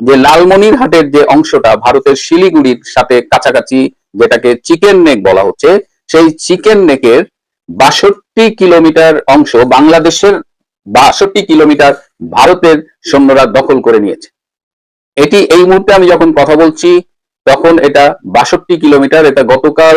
যে লালমনিরহাটের যে অংশটা, ভারতের শিলিগুড়ির সাথে কাছাকাছি যেটাকে চিকেন নেক বলা হচ্ছে, সেই চিকেন নেকের বাষট্টি কিলোমিটার অংশ বাংলাদেশের বাষট্টি কিলোমিটার ভারতের সৈন্যরা দখল করে নিয়েছে। এটি এই মুহূর্তে আমি যখন কথা বলছি, তখন এটা বাষট্টি কিলোমিটার, এটা গতকাল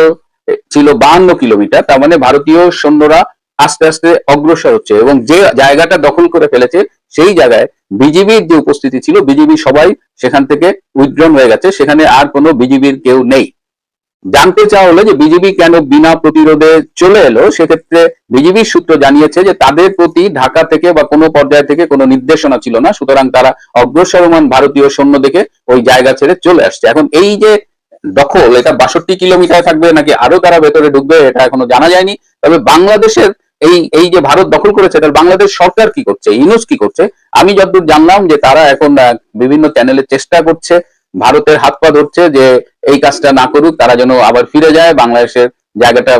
ছিল বাহান্ন কিলোমিটার, তার মানে ভারতীয় সৈন্যরা আস্তে আস্তে অগ্রসর হচ্ছে এবং যে জায়গাটা দখল করে ফেলেছে, সেই জায়গায় বিজিবির যে উপস্থিতি ছিল, বিজিবি সবাই সেখান থেকে উইথড্রন হয়ে গেছে। সেখানে আর কোনো বিজিবির কেউ নেই। জানতে চাওয়া হলো যে বিজিবি কেন বিনা প্রতিরোধে চলে এলো? সেক্ষেত্রে বিজিবির সূত্র জানিয়েছে যে তাদের প্রতি ঢাকা থেকে বা কোনো পর্যায় থেকে কোনো নির্দেশনা ছিল না। সুতরাং তারা অগ্রসরমান ভারতীয় সৈন্য দেখে ওই জায়গা ছেড়ে চলে আসছে। এখন এই যে দখল, এটা বাষট্টি কিলোমিটার থাকবে নাকি আরও তারা ভেতরে ঢুকবে, এটা এখনও জানা যায়নি। তবে বাংলাদেশের এই এই যে ভারত দখল করেছে তার বাংলাদেশ সরকার কি করছে? ইউনুস কি করছে? আমি যতদূর জানলাম যে তারা এখন বিভিন্ন চ্যানেলে চেষ্টা করছে, ভারতের হাত পা ধরছে যে এই কাজটা না করুক, তারা যেন আবার ফিরে যায়, বাংলাদেশের জায়গাটা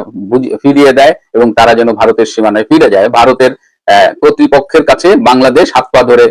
ফিরিয়ে দেয় এবং তারা যেন ভারতের সীমানায় ফিরে যায়। ভারতের কর্তৃপক্ষের কাছে বাংলাদেশ হাত পা ধরে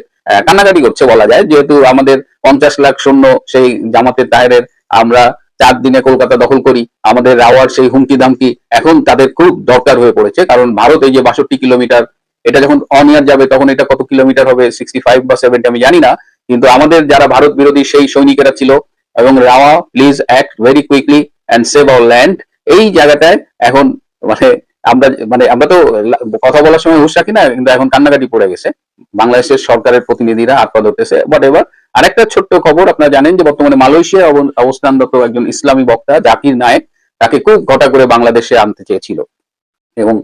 কান্নাকাটি করছে বলা যায়। যেহেতু আমাদের পঞ্চাশ লাখ শূন্য সেই জামাতের তাহেরের আমরা চার দিনে কলকাতা দখল করি, আমাদের রাওয়ার সেই হুমকি দামকি এখন তাদের খুব দরকার হয়ে পড়েছে, কারণ ভারত এই যে বাষট্টি কিলোমিটার, এটা যখন অন ইয়ার যাবে তখন এটা কত কিলোমিটার হবে সিক্সটি ফাইভ বা সেভেন্টি আমি জানি না, কিন্তু আমাদের যারা ভারত বিরোধী সেই সৈনিকেরা ছিল, এবং rava please act very quickly and save our land এই জায়গাটায় এখন মানে আমরা মানে আমরা তো কথা বলার সময় হুশ রাখি না, কিন্তু এখন কান্নাকাটি পড়ে গেছে। বাংলাদেশের সরকারের প্রতিনিধিরা হাত পা ধরতেছে বাট এবার আরেকটা ছোট্ট খবর, আপনারা জানেন যে বর্তমানে মালয়েশিয়ায় অবস্থানরত একজন ইসলামী বক্তা, জাকির নায়েক, তাকে খুব ঘটা করে বাংলাদেশে আনতে চেয়েছিল। এবং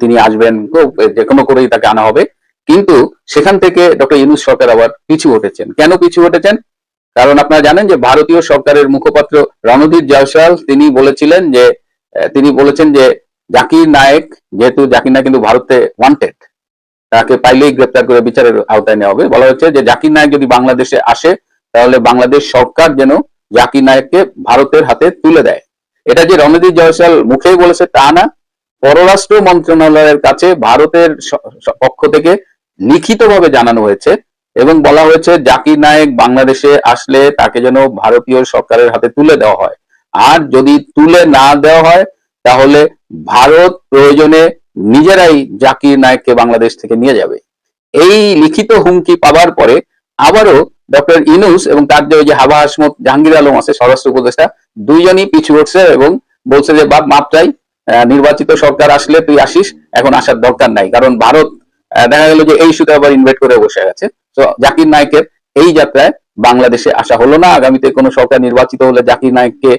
তিনি আসবেন খুব যে কোনো করেই তাকে আনা হবে। কিন্তু সেখান থেকে ডক্টর ইউনুস সরকার আবার পিছু হটেছেন। কেন পিছু হটেছেন? কারণ আপনারা জানেন যে ভারতীয় সরকারের মুখপাত্র রণধীর জয়সওয়াল, তিনি বলেছিলেন যে তিনি বলেছেন যে, জাকির নায়েক, যেহেতু জাকির নায়েক কিন্তু ভারতে ওয়ান্টেড তাকে পাইলেই গ্রেপ্তার করে বিচারের আওতায় নেওয়া হবে। বলা হচ্ছে যে জাকির নায়ক যদি বাংলাদেশে আসে, তাহলে বাংলাদেশ সরকার যেন জাকির নায়েককে ভারতের হাতে তুলে দেয়। এটা যে রণদীপ জয়সাল মুখেই বলেছে তা না। পররাষ্ট্র মন্ত্রণালয়ের কাছে ভারতের পক্ষ থেকে লিখিতভাবে জানানো হয়েছে এবং বলা হয়েছে জাকির নায়েক বাংলাদেশে আসলে তাকে যেন ভারতীয় সরকারের হাতে তুলে দেওয়া হয়। আর যদি তুলে না দেওয়া হয়, তাহলে ভারত প্রয়োজনে নিজেরাই জাকির নায়েককে বাংলাদেশ থেকে নিয়ে যাবে। এই লিখিত হুমকি পাওয়ার পরে আবারও ডক্টর ইনুস এবং তার যে ওই যে হাবা হাসমত জাহাঙ্গীর আলম আছে, স্বরাষ্ট্র উপদেষ্টা, দুইজনই পিছু হচ্ছে এবং বলছে যে, বাপ, মাপ চাই। নির্বাচিত সরকার আসলে তুই আসিস, এখন আসার দরকার নাই। কারণ ভারত দেখা গেল যে এই সুতে আবার ইনভাইট করে বসে গেছে। তো জাকির নায়কের এই যাত্রায় বাংলাদেশে আসা হলো না। আগামীতে কোনো সরকার নির্বাচিত হলে জাকির নায়ককে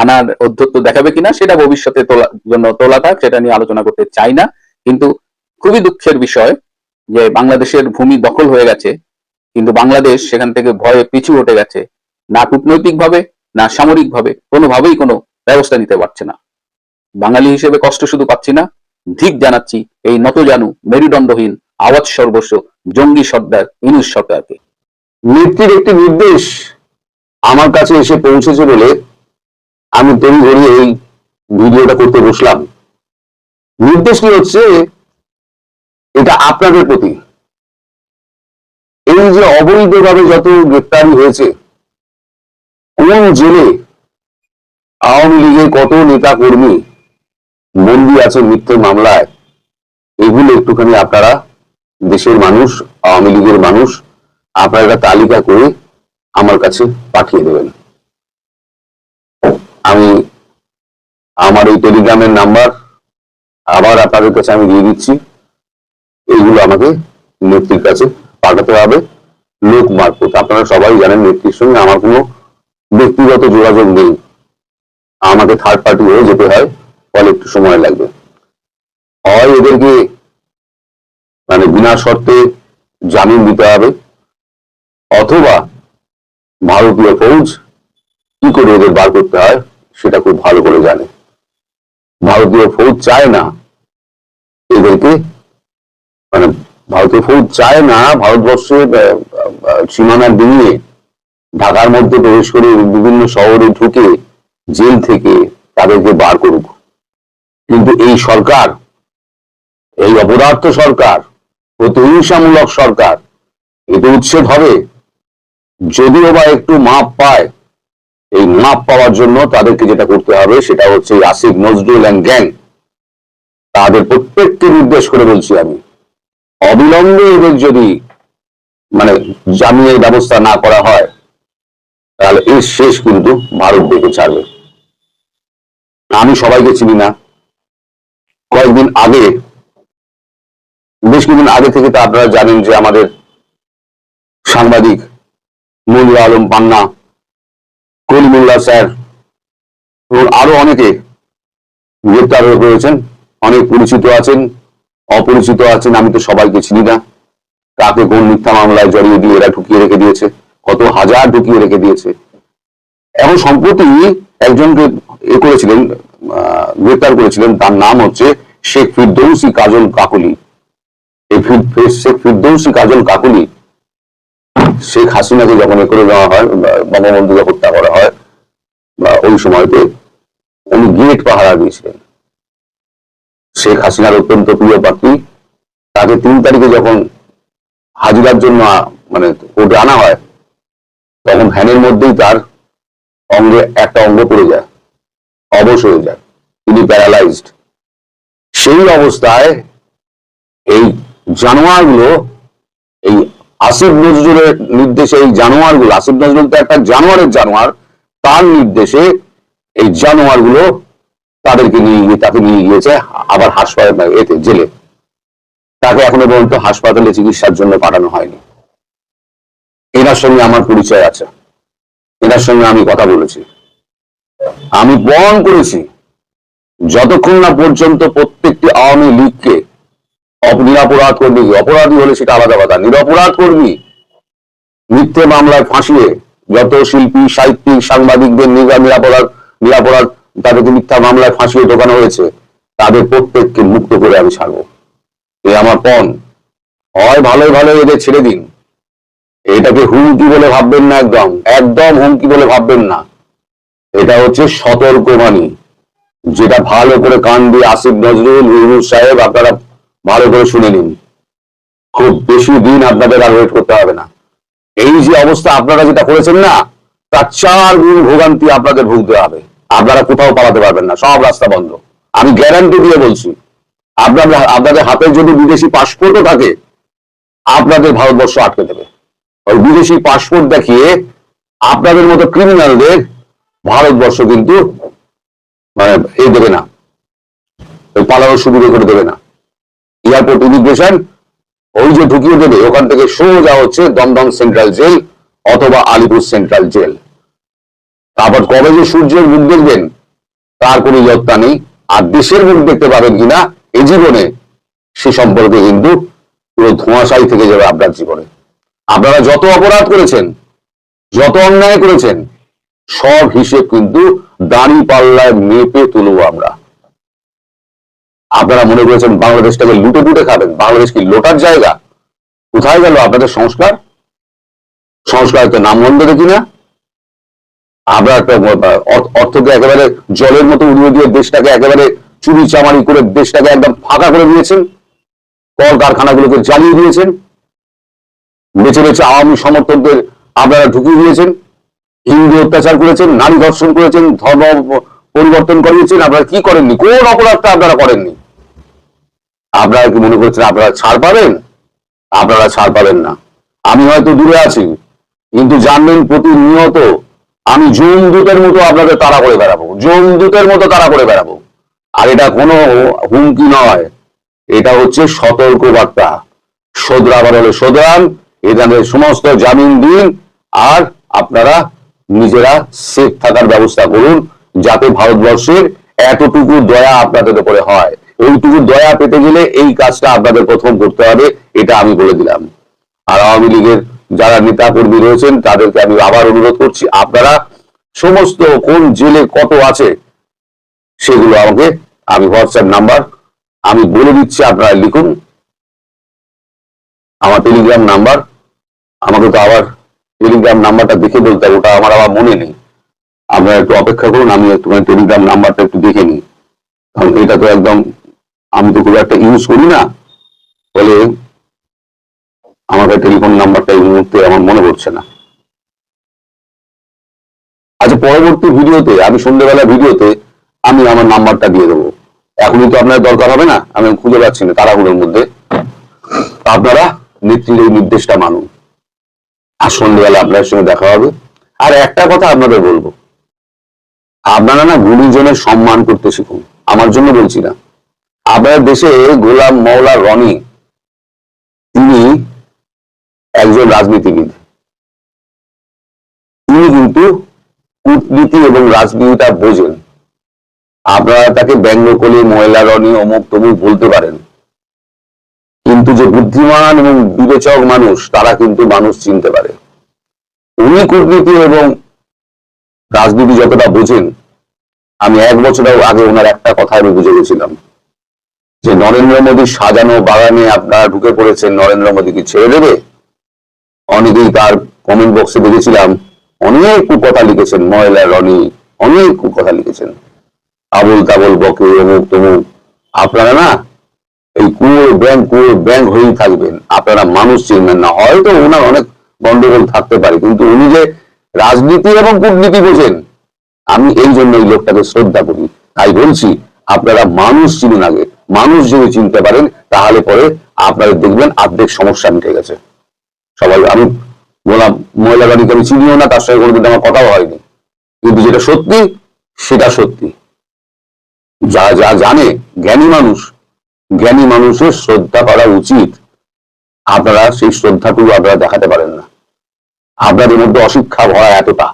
আনার অধ্যত্ত দেখাবে কিনা সেটা ভবিষ্যতে তোলা জন্য তোলা থাক, সেটা নিয়ে আলোচনা করতে চাই না। কিন্তু খুবই দুঃখের বিষয় যে বাংলাদেশের ভূমি দখল হয়ে গেছে, কিন্তু বাংলাদেশ সেখান থেকে ভয়ে পিছু হটে গেছে। না কূটনৈতিক ভাবে না সামরিক ভাবে কোনোভাবেই কোনো ব্যবস্থা নিতে পারছে না। বাঙালি হিসেবে কষ্ট শুধু পাচ্ছি না, ধিক জানাচ্ছি এই নতজানু, মেরুদণ্ডহীন, আওয়াজ সর্বস্ব, জঙ্গি সর্দার, ইনুস সরকারকে। নেত্রীর একটি নির্দেশ আমার কাছে এসে পৌঁছেছে বলে আমি তৈরি ধরে এই ভিডিওটা করতে বসলাম। নির্দেশ কি হচ্ছে? এটা আপনাদের প্রতি। এই যে অবৈধভাবে যত গ্রেপ্তারি হয়েছে, কোন জেলে আওয়ামী লীগের কত নেতা কর্মী বন্দী আছে মিথ্যে মামলায়? এগুলো একটুখানি আপনারা, দেশের মানুষ, আওয়ামী লীগের মানুষ, আপনারা তালিকা করে আমার কাছে পাঠিয়ে দেবেন। আমি আমার এই টেলিগ্রামের নাম্বার আবার আপনাদের কাছে আমি দিয়ে দিচ্ছি। এইগুলো আমাকে নেত্রীর কাছে পাঠাতে হবে। লোক মারফত। আপনারা সবাই জানেন নেত্রীর সঙ্গে আমার কোনো ব্যক্তিগত যোগাযোগ নেই। আমাকে থার্ড পার্টি হয়ে যেতে হয়, ফলে একটু সময় লাগবে। হয় এদেরকে মানে বিনা শর্তে জামিন দিতে হবে, অথবা ভারতীয় ফৌজ কি করে ওদের বার করতে হয়? সেটা খুব ভালো করে জানে। ভারতীয় ফৌজ চায় না এদেরকে মানে ভারতীয় ফৌজ চায় না ভারতবর্ষের সীমানা ডিঙিয়ে ঢাকার মধ্যে প্রবেশ করে বিভিন্ন শহরে ঢুকে জেল থেকে তাদেরকে বার করুক। কিন্তু এই সরকার, এই অপদার্থ সরকার, প্রতিহিংসামূলক সরকার, এতে উচ্ছেদ হবে। যদিও বা একটু মাপ পায় এই মাপ পাওয়ার জন্য তাদেরকে যেটা করতে হবে সেটা হচ্ছে আসিফ, নজরুল অ্যান্ড গ্যাং তাদের প্রত্যেককে নির্দেশ করে বলছি আমি, অবিলম্বে এদের যদি মানে জামিনের ব্যবস্থা না করা হয়, তাহলে এর শেষ কিন্তু ভারত দেখে ছাড়বে। আমি সবাইকে চিনি না। কয়েকদিন আগে, বেশ কিছুদিন আগে থেকে তো আপনারা জানেন যে আমাদের সাংবাদিক মনির আলম পান্না কলিমুল্লাহ স্যার এবং আরও অনেকে গ্রেপ্তার রয়েছেন। অনেক পরিচিত আছেন, অপরিচিত আছেন, আমি তো সবাইকে চিনি না। কাকে কোন মিথ্যা মামলায় জড়িয়ে দিয়ে এরা ঢুকিয়ে রেখে দিয়েছে, কত হাজার ঢুকিয়ে রেখে দিয়েছে। এখন সম্প্রতি একজনকে এ করেছিলেন গ্রেপ্তার করেছিলেন, তার নাম হচ্ছে শেখ ফিরদৌসি কাজল কাকলি। শেখ ফিরদৌসি কাজল কাকলি শেখ হাসিনাকে যখন এ করে দেওয়া হয় বঙ্গবন্ধুকে হত্যা করা হয়, বা ওই সময়তে উনি গেট পাহারা দিয়েছিলেন। শেখ হাসিনার অত্যন্ত প্রিয় পাখি তাকে তিন তারিখে যখন হাজিরার জন্য মানে কোর্টে আনা হয়, তখন ভ্যানের মধ্যেই তার অঙ্গে, একটা অঙ্গ পড়ে যায়, অবশ হয়ে যায়, তিনি প্যারালাইজড। সেই অবস্থায় এই জানোয়ারগুলো, এই আসিফ নজরুলের নির্দেশে এই জানোয়ারগুলো, আসিফ নজরুল তো একটা জানোয়ারের জানোয়ার, তার নির্দেশে এই জানোয়ারগুলো তাদেরকে নিয়ে গিয়ে, তাকে নিয়ে গিয়েছে, আবার হাসপাতাল, এতে, জেলে। তাকে এখনও পর্যন্ত হাসপাতালে চিকিৎসার জন্য পাঠানো হয়নি। এনার সঙ্গে আমার পরিচয় আছে। এনার সঙ্গে আমি কথা বলেছি। আমি বহন করেছি। যতক্ষণ না পর্যন্ত প্রত্যেকটি আওয়ামী নিরাপরাধ কর্মী। অপরাধী হলে সেটা আলাদা কথা। নিরপরাধ কর্মী মিথ্যে মামলায় ফাঁসিয়ে যত শিল্পী, সাহিত্যিক, সাংবাদিকদের নিরাপরাধ নিরাপরাধ তাদেরকে মিথ্যা মামলায় ফাঁসিয়ে ঢোকানো হয়েছে, তাদের প্রত্যেককে মুক্ত করে আমি ছাড়বো। এ আমার পণ। হয় ভালোই ভালো এদের ছেড়ে দিন। এটাকে হুমকি বলে ভাববেন না একদম। একদম হুমকি বলে ভাববেন না। এটা হচ্ছে সতর্কবাণী। যেটা ভালো করে কান দিয়ে আসিফ নজরুল, ইউনুস সাহেব, আপনারা ভালো করে শুনে নিন। খুব বেশি দিন আপনাদের আর ওয়েট করতে হবে না। এই যে অবস্থা আপনারা যেটা করেছেন না, তার চার গুণ ভোগান্তি আপনাদের ভুগতে হবে। আপনারা কোথাও পালাতে পারবেন না, সব রাস্তা বন্ধ। আমি গ্যারান্টি দিয়ে বলছি, আপনাদের আপনাদের হাতে যদি বিদেশি পাসপোর্টও থাকে, আপনাদের ভারতবর্ষ আটকে দেবে। ওই বিদেশি পাসপোর্ট দেখিয়ে আপনাদের মতো ক্রিমিনালদের ভারতবর্ষ কিন্তু মানে এ দেবে না। পালানোর সুবিধা করে দেবে না। এয়ারপোর্ট ইমিগ্রেশন ওই যে ঢুকিয়ে দেবে। ওখান থেকে সোজা হচ্ছে দমদম সেন্ট্রাল জেল অথবা আলিপুর সেন্ট্রাল জেল। তারপর কবে যে সূর্যের মুখ দেখবেন, তার কোনো ইয়ত্তা নেই। আর দেশের মুখ দেখতে পাবেন কিনা এই জীবনে, সে সম্পর্কে কিন্তু পুরো ধোঁয়াশাই থেকে যাবে আপনার জীবনে। আপনারা যত অপরাধ করেছেন, যত অন্যায় করেছেন, সব হিসেব কিন্তু দাড়ি পাল্লায় মেপে তুলব আমরা। আপনারা মনে করেছেন বাংলাদেশটাকে লুটে পুটে খাবেন? বাংলাদেশ কি লোটার জায়গা? কোথায় গেল আপনাদের সংস্কার? সংস্কার তো নাম বন্ধ দেখি না। আমরা একটা অর্থকে একেবারে জলের মতো উড়িয়ে দিয়ে দেশটাকে একেবারে চুরি চামারি করে দেশটাকে একদম ফাঁকা করে দিয়েছেন। কল কারখানাগুলোকে জ্বালিয়ে দিয়েছেন। বেছে বেছে আওয়ামী সমর্থকদের আপনারা ঢুকিয়ে দিয়েছেন। হিন্দু অত্যাচার করেছেন, নারী ধর্ষণ করেছেন, ধর্ম পরিবর্তন করিয়েছেন। আপনারা কি করেননি? কোন অপরাধটা আপনারা করেননি? আপনারা কি মনে করছেন আপনারা ছাড় পাবেন? আপনারা ছাড় পাবেন না। আমি হয়তো দূরে আছি, কিন্তু জানবেন প্রতিনিয়ত আমি জমদূতের মতো আপনাদের তাড়া করে বেড়াবো। জমদূতের মতো তাড়া করে বেড়াবো। আর এটা কোনো হুমকি নয়। এটা হচ্ছে সতর্ক বার্তা শোধরাবার হলে শোধরান এখানে সমস্ত জামিন দিন, আর আপনারা নিজেরা সেফ থাকার ব্যবস্থা করুন, যাতে ভারতবর্ষের এতটুকু দয়া আপনাদের উপরে হয়। এইটুকু দয়া পেতে গেলে এই কাজটা আপনাদের প্রথম করতে হবে, এটা আমি বলে দিলাম। আর আওয়ামী লীগের যারা নেতা কর্মী রয়েছেন, তাদেরকে আমি আবার অনুরোধ করছি, আপনারা সমস্ত কোন জেলে কত আছে, সেগুলো আমাকে, আমি হোয়াটসঅ্যাপ নাম্বার, আমি বলে দিচ্ছি, আপনারা লিখুন। আমার টেলিগ্রাম নাম্বার, আমাকে তো আবার টেলিগ্রাম নাম্বারটা দেখে বলতে হবে, ওটা আমার আবার মনে নেই। আপনারা একটু অপেক্ষা করুন, আমি একটু টেলিগ্রাম নাম্বারটা একটু দেখে নিই। কারণ এটা তো একদম আমি তো খুব একটা ইউজ করি না। বলে আমার টেলিফোন নাম্বারটা এই মুহূর্তে আমার মনে পড়ছে না। আচ্ছা পরবর্তী ভিডিওতে আমি সন্ধ্যেবেলা ভিডিওতে আমি আমার নাম্বারটা দিয়ে দেবো। এখনই তো আপনার দরকার হবে না, আমি খুঁজে পাচ্ছি না তাড়াহুড়োর মধ্যে। আপনারা নেত্রীর এই নির্দেশটা মানুন। আর সন্ধ্যেবেলা আপনার সঙ্গে দেখা হবে। আর একটা কথা আপনাদের বলব। আপনারা না গুরুজনের সম্মান করতে শিখুন। আমার জন্য বলছি না। আপনার দেশে গোলাম মৌলা রনি, তিনি একজন রাজনীতিবিদ। তিনি কিন্তু কূটনীতি এবং রাজনীতিটা বোঝেন। আপনারা তাকে ব্যঙ্গ করে ময়লা রনি অমুক তমুক বলতে পারেন। কিন্তু যে বুদ্ধিমান এবং বিবেচক মানুষ, তারা কিন্তু মানুষ চিনতে পারে। উনি কূটনীতি এবং রাজনীতি যতটা বোঝেন, আমি এক বছর আগে ওনার একটা কথা আমি বুঝে গেছিলাম। যে নরেন্দ্র মোদী সাজানো বাগানে আপনারা ঢুকে পড়েছেন, নরেন্দ্র মোদীকে ছেড়ে দেবে? অনেকেই তার কমেন্ট বক্সে দেখেছিলাম, অনেক কথা লিখেছেন ময়লা, রনি, অনেক কুকথা লিখেছেন। আবল তাবল বকে অমুক তমুক, আপনারা না এই কুয়োর ব্যাংক কুয়োর ব্যাংক হয়েই থাকবেন। আপনারা মানুষ চিনবেন না, হয়তো ওনার অনেক গন্ডগোল থাকতে পারে, কিন্তু উনি যে রাজনীতি এবং কূটনীতি বোঝেন, আমি এই জন্য এই লোকটাকে শ্রদ্ধা করি। তাই বলছি, আপনারা মানুষ চিনুন আগে। মানুষ যদি চিনতে পারেন, তাহলে পরে আপনারা দেখবেন আর্ধেক সমস্যা মিটে গেছে। সবাই, আমি বললাম মহিলা গাড়িকে আমি চিনিও না, তার সঙ্গে কোনোদিন আমার কথাও হয়নি। কিন্তু যেটা সত্যি, সেটা সত্যি। যা যা জানে জ্ঞানী মানুষ, জ্ঞানী মানুষের শ্রদ্ধা করা উচিত। আপনারা সেই শ্রদ্ধাটুকু আপনারা দেখাতে পারেন না। আপনাদের মধ্যে অশিক্ষা ভরা এতটা।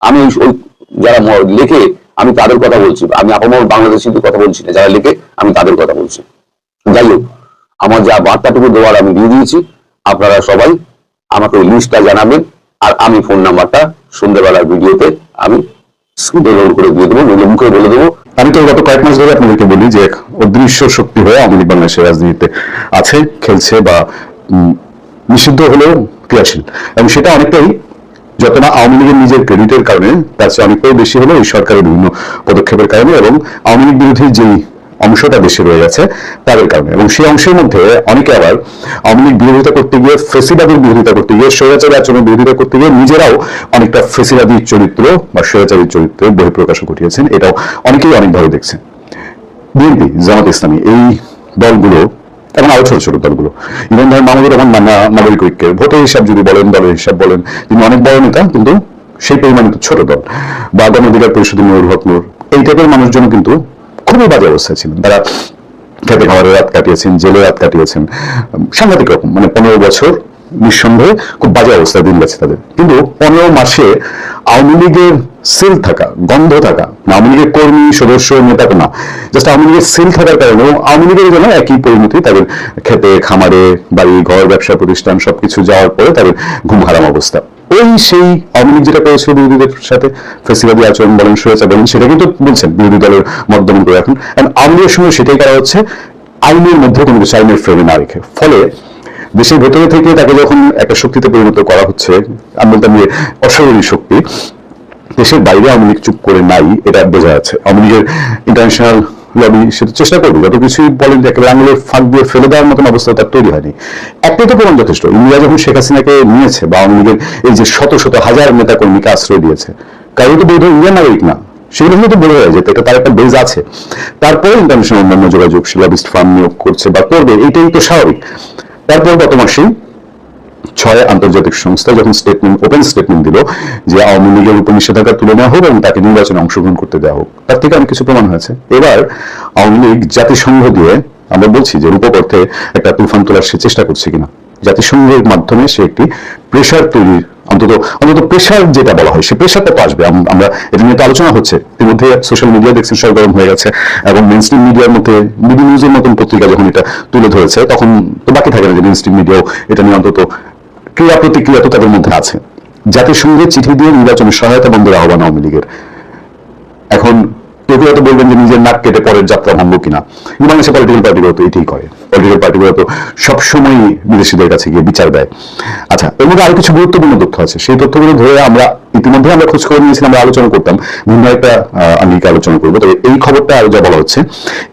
আমি ওই- যারা লেখে আমি তাদের কথা বলছি। আমি আপামর বাংলাদেশিদের কথা বলছি না। যারা লেখে, আমি তাদের কথা বলছি। যাই হোক আমার যা বার্তাটুকু দেওয়ার আমি দিয়ে দিয়েছি। আপনারা সবাই আমাকে ওই লিস্টটা জানাবেন। আর আমি ফোন নাম্বারটা সন্ধ্যেবেলার ভিডিওতে আমি করে দিয়ে দেবো মুখে বলে দেবো। আমি তো গত কয়েক মাস ধরে আপনাদেরকে বলি যে, অদৃশ্য শক্তি হয়ে আওয়ামী বাংলাদেশের রাজনীতিতে আছে, খেলছে বা নিষিদ্ধ হলেও ক্রিয়াশীল। এবং সেটা অনেকটাই যত না আওয়ামী লীগের নিজের ক্রেডিটের কারণে, তার চেয়ে অনেকটাই বেশি হলো এই সরকারের বিভিন্ন পদক্ষেপের কারণে এবং আওয়ামী লীগ বিরোধী যেই অংশটা দেশে রয়ে গেছে, তাদের কারণে। এবং সেই অংশের মধ্যে অনেকে আবার আওয়ামী লীগ বিরোধিতা করতে গিয়ে, ফেসিবাদের বিরোধিতা করতে গিয়ে, স্বৈরাচারী আচরণের বিরোধিতা করতে গিয়ে নিজেরাও অনেকটা ফেসিবাদী চরিত্র বা স্বৈরাচারী চরিত্র বহিঃপ্রকাশ ঘটিয়েছেন। এটাও অনেকেই অনেকভাবে দেখছেন। বিএনপি, জামাত ইসলামী, এই দলগুলো এবং আরও ছোট ছোট দলগুলো। ইভেন ধরেন মাহমুদুর রহমান মান্না নাগরিক ঐক্যের ভোটের হিসাব যদি বলেন দলের হিসাব বলেন, তিনি অনেক বড় নেতা, কিন্তু সেই পরিমাণে ছোট দল। বা গণধিকার পরিষদের নূর হক নূর। এই টাইপের মানুষজন কিন্তু খুবই বাজে অবস্থায় ছিলেন। তারা খেতে খাওয়ারে রাত কাটিয়েছেন, জেলে রাত কাটিয়েছেন। সাংঘাতিক রকম মানে পনেরো বছর নিঃসন্দেহে খুব বাজে অবস্থায় দিন গেছে তাদের। কিন্তু পনেরো মাসে আওয়ামী লীগের সেল থাকা, গন্ধ থাকা আওয়ামী লীগের কর্মী, সদস্য, নেতা না জাস্ট আওয়ামী লীগের সেল থাকার কারণে এবং আওয়ামী লীগের জন্য একই পরিণতি, তাদের খেতে, খামারে, বাড়ি, ঘর, ব্যবসা, প্রতিষ্ঠান, সবকিছু যাওয়ার পরে তাদের ঘুম হারাম অবস্থা। ওই সেই আওয়ামী লীগ যেটা করেছিল বিরোধীদের সাথে, ফেসিবাদী আচরণ বলেন স্বেচ্ছা বলেন, সেটা কিন্তু বলছেন বিরোধী দলের মত করে এখন আওয়ামী লীগের সঙ্গে সেটাই করা হচ্ছে, আইনের মধ্যে কোনো কিছু, আইনের ফ্রেমে না রেখে। ফলে দেশের ভেতরে থেকে তাকে যখন একটা শক্তিতে পরিণত করা হচ্ছে, আমি বলতাম যে অস্বাভাবিক শক্তি, দেশের বাইরে আওয়ামী লীগ চুপ করে নাই, এটা বোঝা যাচ্ছে। আওয়ামী লীগের ইন্টারন্যাশনাল লবি সেটা চেষ্টা করবে, যত কিছুই বলেন যে একেবারে আঙুলের ফাঁক দিয়ে ফেলে দেওয়ার মতন অবস্থা তার তৈরি হয়নি। একটাই তো প্রমাণ যথেষ্ট। ইন্ডিয়া যখন শেখ হাসিনাকে নিয়েছে বা আওয়ামী লীগের এই যে শত শত হাজার নেতা কর্মীকে আশ্রয় দিয়েছে কারণ তো বৈধ ইন্ডিয়ান নাগরিক না। সেগুলো কিন্তু বোঝা যায় যে এটা তার একটা বেজ আছে। তারপরে ইন্টারন্যাশনাল অন্যান্য যোগাযোগ লবিস্ট ফার্ম নিয়োগ করছে বা করবে, এটাই তো স্বাভাবিক। তারপর গত মাসেই ছয় আন্তর্জাতিক সংস্থা যখন স্টেটমেন্ট ওপেন স্টেটমেন্ট দিল যে আওয়ামী লীগের উপর নিষেধাজ্ঞা তুলে নেওয়া হোক এবং তাকে নির্বাচনে অংশগ্রহণ করতে দেওয়া হোক, তার থেকে অনেক কিছু প্রমাণ হয়েছে। এবার আওয়ামী লীগ জাতিসংঘ দিয়ে আমরা বলছি যে রূপক অর্থে একটা তুফান তোলার সে চেষ্টা করছে কিনা। জাতিসংঘের মাধ্যমে সে একটি প্রেশার তৈরির অন্তত অন্তত প্রেশার যেটা বলা হয়, সে প্রেশারটা তো আসবে। আমরা এটা নিয়ে তো আলোচনা হচ্ছে। ইতিমধ্যে সোশ্যাল মিডিয়া দেখছেন সরগরম হয়ে গেছে এবং মেন স্ট্রিম মিডিয়ার মধ্যে বিডি নিউজের মতন পত্রিকা যখন এটা তুলে ধরেছে, তখন তো বাকি থাকে না যে মেন স্ট্রিম মিডিয়াও এটা নিয়ে অন্তত ক্রিয়া প্রতিক্রিয়া তো তাদের মধ্যে আছে। জাতিসংঘে চিঠি দিয়ে নির্বাচনের সহায়তা বন্ধের আহ্বান আওয়ামী লীগের। এখন কেউ হয়তো বলবেন যে নিজের নাক কেটে পরের যাত্রা ভাঙবো কিনা? বাংলাদেশের পলিটিক্যাল পার্টিগুলো তো এটাই করে। পলিটিক্যাল পার্টিগুলো তো সবসময় বিদেশিদের কাছে গিয়ে বিচার দেয়। আচ্ছা এর মধ্যে আরও কিছু গুরুত্বপূর্ণ তথ্য আছে। সেই তথ্যগুলো ধরে আমরা ইতিমধ্যে আমরা খোঁজ খবর নিয়েছিলাম আমরা আলোচনা করতাম। ভিন্ন একটা আঙ্গিকে আলোচনা করব। তবে এই খবরটা আরও যা বলা হচ্ছে,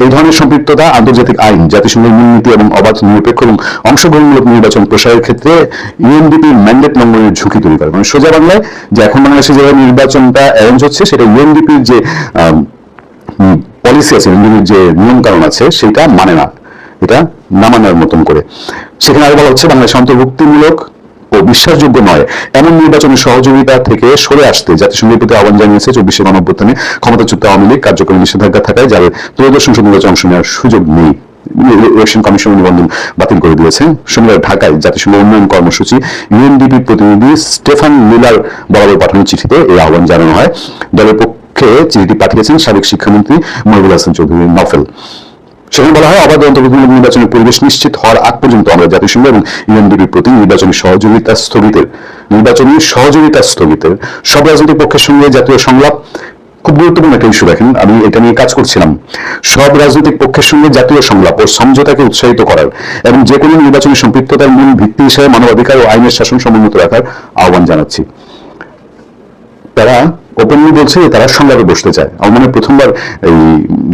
এই ধরনের সম্পৃক্ততা, আন্তর্জাতিক আইন, জাতিসংঘের মূলনীতি এবং অবাধ নিরপেক্ষ এবং অংশগ্রহণমূলক নির্বাচন প্রসারের ক্ষেত্রে ইউএনডিপি ম্যান্ডেট লঙ্ঘনের ঝুঁকি তৈরি করে। মানে সোজা বাংলায় যে এখন বাংলাদেশে যেভাবে নির্বাচনটা অ্যারেঞ্জ হচ্ছে, সেটা ইউএনডিপির যে পলিসি আছে ইউএনডিপির যে নিয়ম কানুন আছে, সেটা মানে না। এটা না মানার মতন করে। সেখানে আরও বলা হচ্ছে বাংলাদেশ অন্তর্ভুক্তিমূলক ও বিশ্বাসযোগ্য নয়। এমন নির্বাচনের সহযোগিতা থেকে সরে আসতে জাতিসংঘের প্রতি আহ্বান জানিয়েছে চব্বিশে গণঅভ্যুত্থানে ক্ষমতাচ্যুত আওয়ামী লীগ কার্যক্রমে নিষেধাজ্ঞা থাকায় যাদের ত্রয়োদশ সংসদ নির্বাচনে অংশ নেওয়ার সুযোগ নেই। ইলেকশন কমিশন নিবন্ধন বাতিল করে দিয়েছে। শনিবার ঢাকায় জাতিসংঘ উন্নয়ন কর্মসূচি ইউএনডিপি প্রতিনিধি স্টেফান মিলার বরাবর পাঠানো চিঠিতে এই আহ্বান জানানো হয়। দলের পক্ষে চিঠিটি পাঠিয়েছেন সাবেক শিক্ষামন্ত্রী মহিবুল হাসান চৌধুরী নফেল। সেখানে বলা হয়, অবাধ অন্তর্ভুক্তিমূলক নির্বাচনের পরিবেশ নিশ্চিত হওয়ার আগ পর্যন্ত আমরা জাতিসংঘ এবং ইউএনডিপির প্রতি নির্বাচনী সহযোগিতা স্থগিতের, নির্বাচনী সহযোগিতা স্থগিতের সব রাজনৈতিক পক্ষের সঙ্গে জাতীয় সংলাপ খুব গুরুত্বপূর্ণ একটা ইস্যু দেখেন, আমি এটা নিয়ে কাজ করছিলাম। সব রাজনৈতিক পক্ষের সঙ্গে জাতীয় সংলাপ ও সমঝোতাকে উৎসাহিত করার এবং যে কোনো নির্বাচনী সম্পৃক্ততার মূল ভিত্তি হিসেবে মানবাধিকার ও আইনের শাসন সমুন্নত রাখার আহ্বান জানাচ্ছি। তারা ওপেনলি বলছে তারা সংলাপে বসতে চায়। আমার মনে প্রথমবার এই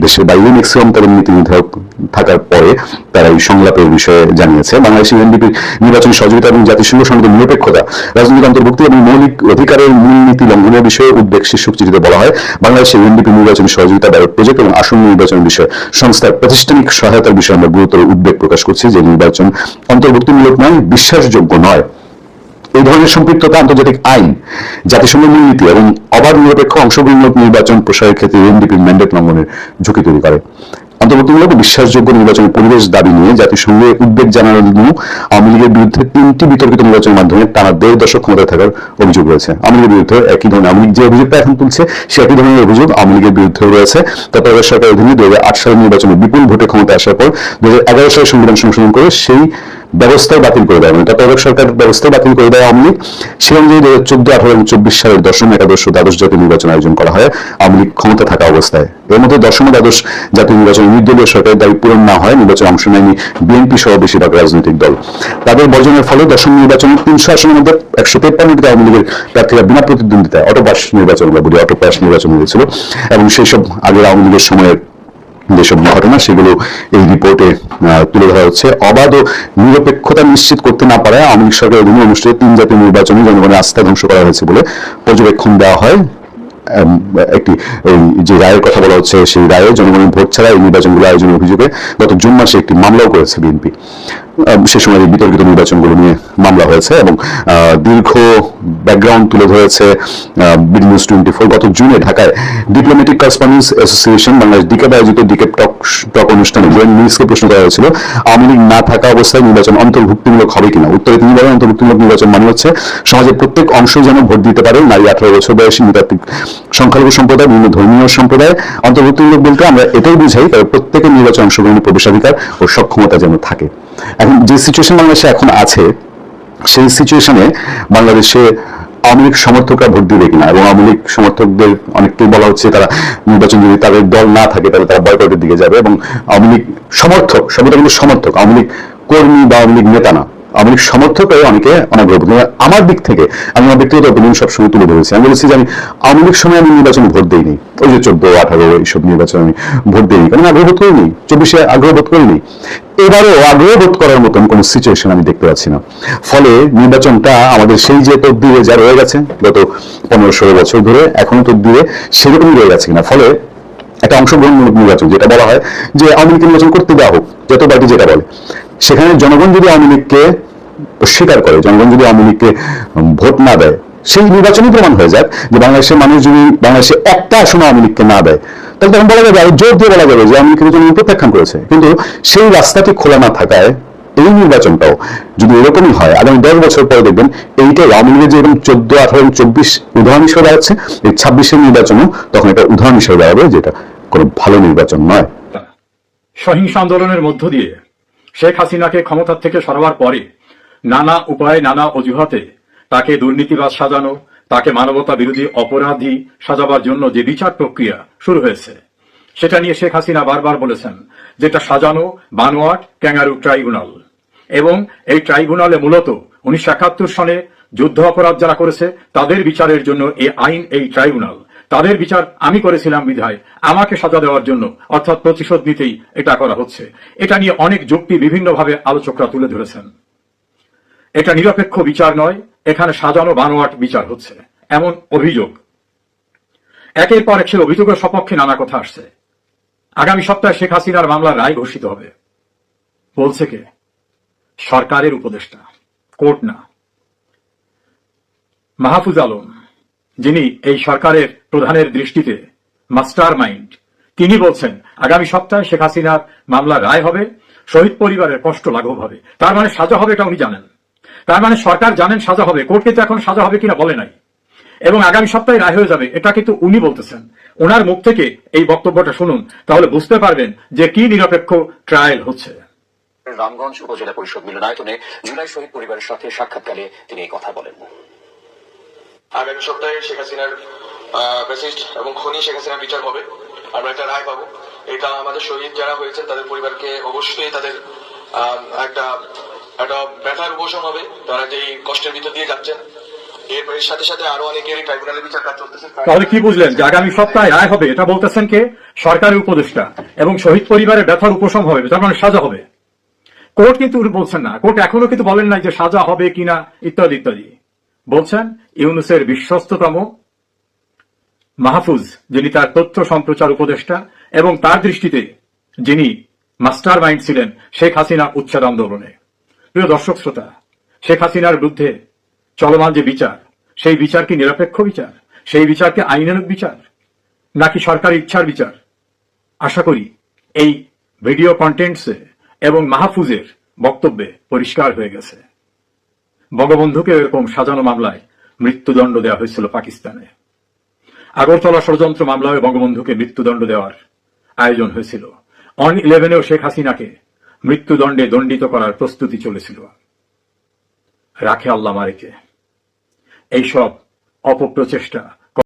দেশের বাইরে ম্যাক্সিমাম তাদের নীতি নির্ধারক থাকার পরে তারা এই সংলাপের বিষয়ে জানিয়েছে। বাংলাদেশ ইউএনডিপির নির্বাচনী সহযোগিতা এবং জাতিসংঘ সঙ্গে নিরপেক্ষতা, রাজনৈতিক অন্তর্ভুক্তি এবং মৌলিক অধিকারের মূল নীতি লঙ্ঘনের বিষয়ে উদ্বেগ শীর্ষক চিঠিতে বলা হয়। বাংলাদেশের ইউএনডিপি নির্বাচনী সহযোগিতা ব্যালট প্রজেক্ট এবং আসন্ন নির্বাচনের বিষয়ে সংস্থার প্রাতিষ্ঠানিক সহায়তার বিষয়ে আমরা গুরুতর উদ্বেগ প্রকাশ করছি যে নির্বাচন অন্তর্ভুক্তিমূলক নয়, বিশ্বাসযোগ্য নয়। এই ধরনের সম্পৃক্ততা আন্তর্জাতিক আইন জাতিসংঘ মূলনীতি এবং অবাধ নিরপেক্ষ অংশগ্রহণমূলক নির্বাচন প্রসারের ক্ষেত্রে ইউএনডিপির ম্যান্ডেট লঙ্ঘনের ঝুঁকি তৈরি করে। অন্তর্ভুক্তিমূলক ও বিশ্বাসযোগ্য নির্বাচনের পরিবেশ দাবি নিয়ে জাতিসংঘে উদ্বেগ জানানোর জন্য আওয়ামী লীগের বিরুদ্ধে তিনটি বিতর্কিত নির্বাচনের মাধ্যমে টানা দেড় দশক ক্ষমতায় থাকার অভিযোগ রয়েছে। আওয়ামী লীগের বিরুদ্ধে একই ধরনের, আওয়ামী লীগ যে অভিযোগটা এখন তুলছে, সে একই ধরনের অভিযোগ আওয়ামী লীগের বিরুদ্ধে রয়েছে। তত্ত্বাবধায়ক সরকারের অধীনে দু হাজার আট সালের নির্বাচনে বিপুল ভোটে ক্ষমতায় আসার পর দু হাজার এগারো সালে সংবিধান সংশোধন করে সেই ব্যবস্থায় বাতিল করে দেয় তত্ত্বাবধায়ক সরকার ব্যবস্থায় বাতিল করে দেয় আওয়ামী লীগ সে অনুযায়ী দু হাজার চোদ্দ, আঠারো এবং চব্বিশ সালের দশম একাদশ দ্বাদশ জাতীয় নির্বাচন আয়োজন করা হয়। আওয়ামী লীগ ক্ষমতা থাকা অবস্থায়। এর মধ্যে দশম দ্বাদশ জাতীয় নির্বাচনে নির্দলীয় সরকারের দাবি পূরণ না হয়, নির্বাচনে অংশ নেয়নি বিএনপি সহ বেশিরভাগ রাজনৈতিক দল। তাদের বর্জনের ফলে দশম নির্বাচনে তিনশো আসনের মধ্যে একশো তেপ্পান্নটিতে আওয়ামী লীগের প্রার্থীরা বিনা প্রতিদ্বন্দ্বিতায় অটোপাস নির্বাচন আমরা বলি অটোপাস নির্বাচন হয়েছিল। এবং সেই সব আগের আওয়ামী লীগের সময়ের যেসব ঘটনা সেগুলো এই রিপোর্টে তুলে ধরা হচ্ছে। অবাধ ও নিরপেক্ষতা নিশ্চিত করতে না পারায় আওয়ামী লীগ সরকারের অধীনে অনুষ্ঠিত তিন জাতীয় নির্বাচনে জনগণের আস্থা ধ্বংস করা হয়েছে বলে পর্যবেক্ষণ দেওয়া হয়। একটি যে রায়ের কথা বলা হচ্ছে, সেই রায়ে জনগণের ভোট ছাড়া এই নির্বাচনগুলো আয়োজনের অভিযোগে গত জুন মাসে একটি মামলাও করেছে বিএনপি। সে সময় বিতর্কিত নির্বাচনগুলো নিয়ে মামলা হয়েছে এবং দীর্ঘ ব্যাকগ্রাউন্ড তুলে ধরেছে বিডি নিউজ টোয়েন্টি ফোর গত জুনে ঢাকায় ডিপ্লোমেটিক করেসপন্ডেন্স অ্যাসোসিয়েশন বাংলাদেশ ডিকেপ আয়োজিত ডিকেপ টক টক অনুষ্ঠানে জয়েন্ট মিনিস্টকে প্রশ্ন করা হয়েছিল, আওয়ামী লীগ না থাকা অবস্থায় নির্বাচন অন্তর্ভুক্তিমূলক হবে কিনা? উত্তরে তিনি বলেন, অন্তর্ভুক্তিমূলক নির্বাচন মানে হচ্ছে সমাজের প্রত্যেক অংশ যেন ভোট দিতে পারে। নারী আঠারো বছর বয়সী নৃতাত্ত্বিক সংখ্যালঘু সম্প্রদায়, বিভিন্ন ধর্মীয় সম্প্রদায়। অন্তর্ভুক্তিমূলক বলতে আমরা এটাই বুঝাই কারণ প্রত্যেকের নির্বাচন অংশগ্রহণের প্রবেশাধিকার ও সক্ষমতা যেন থাকে। এখন যে সিচুয়েশন বাংলাদেশে এখন আছে, সেই সিচুয়েশনে বাংলাদেশে আওয়ামী লীগ সমর্থকরা ভোট দিবে কিনা এবং আওয়ামী লীগ সমর্থকদের অনেককেই বলা হচ্ছে তারা নির্বাচন যদি তাদের দল না থাকে তাহলে তারা বয়কটের দিকে যাবে এবং আওয়ামী লীগ সমর্থক, সবটা কিন্তু সমর্থক, আওয়ামী লীগ কর্মী বা আওয়ামী লীগ নেতা না। আওয়ামী লীগ সমর্থক অনেকে অনাগ্রহ। আমার দিক থেকে, আমি আমার ব্যক্তিগত অপিনিয়ন সবসময় তুলে ধরেছি। আমি বলেছি যে আমি আওয়ামী লীগ সময় আমি নির্বাচনে ভোট দিইনি। ওই যে চোদ্দ, আঠারো, এইসব নির্বাচনে আমি ভোট দিইনি। কারণ আগ্রহ বোধ করিনি। চব্বিশে আগ্রহ বোধ করিনি। এবারও আগ্রহ বোধ করার মতন কোন সিচুয়েশন আমি দেখতে পাচ্ছি না। ফলে নির্বাচনটা আমাদের সেই যে তদ্দিরে যা রয়ে গেছে, গত পনেরো ষোলো বছর ধরে এখনও তদ্দিরে সেরকমই রয়ে গেছে কিনা। ফলে একটা অংশগ্রহণমূলক নির্বাচন যেটা বলা হয় যে আওয়ামী লীগ নির্বাচন করতে দেওয়া হোক, যত পার্টি যেটা বলে। সেখানে জনগণ যদি আওয়ামী লীগকে স্বীকার করে, জনগণ যদি আওয়ামী লীগকে ভোট না দেয় সেই নির্বাচনই প্রমাণ হয়ে যাক যে বাংলাদেশের মানুষ যদি বাংলাদেশে একটা আসন আওয়ামী লীগকে না দেয়, তাহলে তখন বলা যাবে আর জোর দিয়ে বলা যাবে যে আওয়ামী লীগ জন্য প্রত্যাখ্যান করেছে। কিন্তু সেই রাস্তাটি খোলা না থাকায় এই নির্বাচনটাও যদি এরকমই হয়, আগামী দশ বছর পরে দেখবেন এইটাই আওয়ামী লীগের যেরকম চোদ্দ, আঠারো এবং চব্বিশ উদাহরণ হিসেবে দাঁড়াচ্ছে, এই ছাব্বিশের নির্বাচনও তখন এটা উদাহরণ হিসেবে দাঁড়াবে যেটা কোনো ভালো নির্বাচন নয়। সহিংস আন্দোলনের মধ্য দিয়ে শেখ হাসিনাকে ক্ষমতার থেকে সরাবার পরে নানা উপায়ে, নানা অজুহাতে তাকে দুর্নীতিবাজ সাজানো, তাকে মানবতা বিরোধী অপরাধী সাজাবার জন্য যে বিচার প্রক্রিয়া শুরু হয়েছে, সেটা নিয়ে শেখ হাসিনা বারবার বলেছেন, যেটা সাজানো বানোয়াট ক্যাঙ্গারু ট্রাইব্যুনাল। এবং এই ট্রাইব্যুনালে মূলত উনিশশো একাত্তর সনে যুদ্ধ অপরাধ যারা করেছে, তাদের বিচারের জন্য এই আইন, এই ট্রাইব্যুনাল। তাদের বিচার আমি করেছিলাম বিধায়, আমাকে সাজা দেওয়ার জন্য, অর্থাৎ প্রতিশোধ নিতেই এটা করা হচ্ছে। এটা নিয়ে অনেক যুক্তি বিভিন্নভাবে আলোচকরা তুলে ধরেছেন। এটা নিরপেক্ষ বিচার নয় এখানে সাজানো বানোয়াট বিচার হচ্ছে। এমন অভিযোগ। একের পর এক সে অভিযোগের সপক্ষে নানা কথা আসছে। আগামী সপ্তাহে শেখ হাসিনার মামলার রায় ঘোষিত হবে। বলছে কে? সরকারের উপদেষ্টা। কোর্ট না। মাহফুজ আলম, যিনি এই সরকারের প্রধানের দৃষ্টিতে মাস্টার মাইন্ড তিনি বলছেন, আগামী সপ্তাহে শেখ হাসিনার মামলা রায় হবে, শহীদ পরিবারের কষ্ট লাঘব হবে। তার মানে সাজা হবে এটা উনি জানেন। তার মানে সরকার জানেন সাজা হবে কোর্ট কিন্তু এখন সাজা হবে কিনা বলে নাই। এবং আগামী সপ্তাহে রায় হয়ে যাবে এটা কিন্তু উনি বলতেছেন। ওনার মুখ থেকে এই বক্তব্যটা শুনুন তাহলে বুঝতে পারবেন যে কি নিরপেক্ষ ট্রায়াল হচ্ছে। রামগঞ্জ উপজেলা পরিষদ মিলনায়তনে জুলাই শহীদ পরিবারের সাথে সাক্ষাৎকালে তিনি এই কথা বলেন। আগামী সপ্তাহে শেখ হাসিনার প্রেসিস্ট এবং খনি শেখ হাসিনার বিচার হবে। আমরা একটা রায় পাবো। এটা আমাদের শহীদ যারা হয়েছে তাদের পরিবারকে অবশ্যই তাদের আহ, একটা একটা ব্যথার উপশম হবে। তারা যে কষ্টের ভিতর দিয়ে যাচ্ছেন। এর সাথে সাথে আরও ট্রাইব্যুনালের বিচার কাজ চলতেছে। তাহলে কি বুঝলেন যে আগামী সপ্তাহে রায় হবে? এটা বলতেছেন কে? উপদেষ্টা। এবং শহীদ পরিবারের ব্যথার উপশম হবে। তার মানে সাজা হবে। কোর্ট কিন্তু বলছেন না। কোর্ট এখনও কিন্তু বলেন নাই যে সাজা হবে কিনা, ইত্যাদি ইত্যাদি। বলছেন ইউনুসের বিশ্বস্ততম মাহফুজ, যিনি তার তথ্য সম্প্রচার উপদেষ্টা, এবং তার দৃষ্টিতে যিনি মাস্টার মাইন্ড ছিলেন শেখ হাসিনা উচ্ছেদ আন্দোলনে। প্রিয় দর্শক শ্রোতা, শেখ হাসিনার বিরুদ্ধে চলমান যে বিচার, সেই বিচার কি নিরপেক্ষ বিচার? সেই বিচার কি আইনানুক বিচার? নাকি সরকার ইচ্ছার বিচার? আশা করি এই ভিডিও কন্টেন্টসে এবং মাহফুজের বক্তব্যে পরিষ্কার হয়ে গেছে। বঙ্গবন্ধুকে এরকম সাজানো মামলায় মৃত্যুদণ্ড দেওয়া হয়েছিল পাকিস্তানে। আগরতলা ষড়যন্ত্র মামলায় বঙ্গবন্ধুকে মৃত্যুদণ্ড দেওয়ার আয়োজন হয়েছিল। অন ইলেভেনেও শেখ হাসিনাকে মৃত্যুদণ্ডে দণ্ডিত করার প্রস্তুতি চলেছিল। রাখে আল্লাহ মারিকে এইসব অপপ্রচেষ্টা